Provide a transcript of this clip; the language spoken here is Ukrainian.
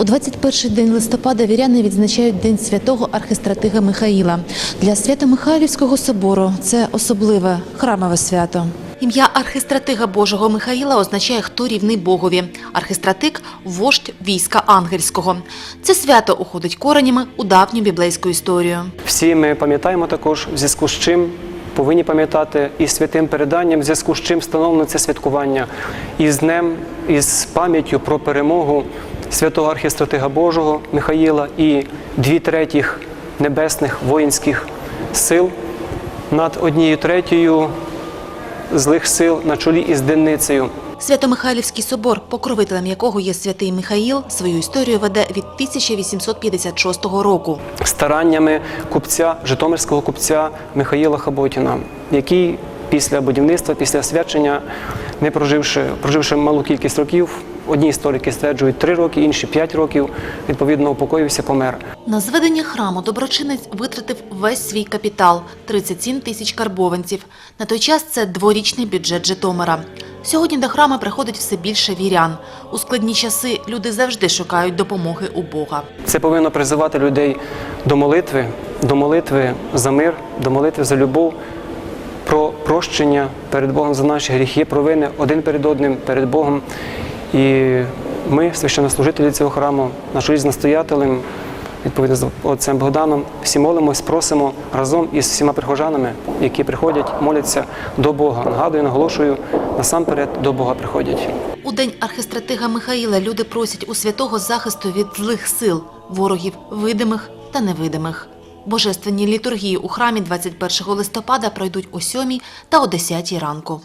У 21 день листопада віряни відзначають День святого архистратига Михаїла. Для Свято-Михайлівського собору це особливе храмове свято. Ім'я архистратига Божого Михаїла означає «хто рівний Богові». Архистратик – вождь війська ангельського. Це свято уходить коренями у давню біблейську історію. Всі ми пам'ятаємо також, в зв'язку з чим повинні пам'ятати і святим переданням, в зв'язку з чим встановлено це святкування, і з днем, і з пам'яттю про перемогу святого архістратига Божого Михаїла і дві третіх небесних воїнських сил над однією третьою злих сил на чолі із денницею. Свято-Михайлівський собор, покровителем якого є святий Михаїл, свою історію веде від 1856 року. стараннями купця, житомирського купця Михаїла Хаботіна, який після будівництва, після освячення, не проживши, проживши малу кількість років, одні історики стверджують 3 роки, інші 5 років, відповідно упокоївся, помер. На зведення храму доброчинець витратив весь свій капітал – 37 тисяч карбованців. На той час це дворічний бюджет Житомира. Сьогодні до храму приходить все більше вірян. У складні часи люди завжди шукають допомоги у Бога. Це повинно призивати людей до молитви, до молитви за мир, до молитви за любов, про прощення перед Богом за наші гріхи, провини один перед одним, перед Богом. І ми, священнослужителі цього храму, на чолі настоятелем, відповідно з отцем Богданом, всі молимось, просимо разом із всіма прихожанами, які приходять, моляться до Бога. Нагадую, наголошую, насамперед до Бога приходять. У день архистратига Михаїла люди просять у святого захисту від злих сил, ворогів видимих та невидимих. Божественні літургії у храмі 21 листопада пройдуть о 7 та о 10 ранку.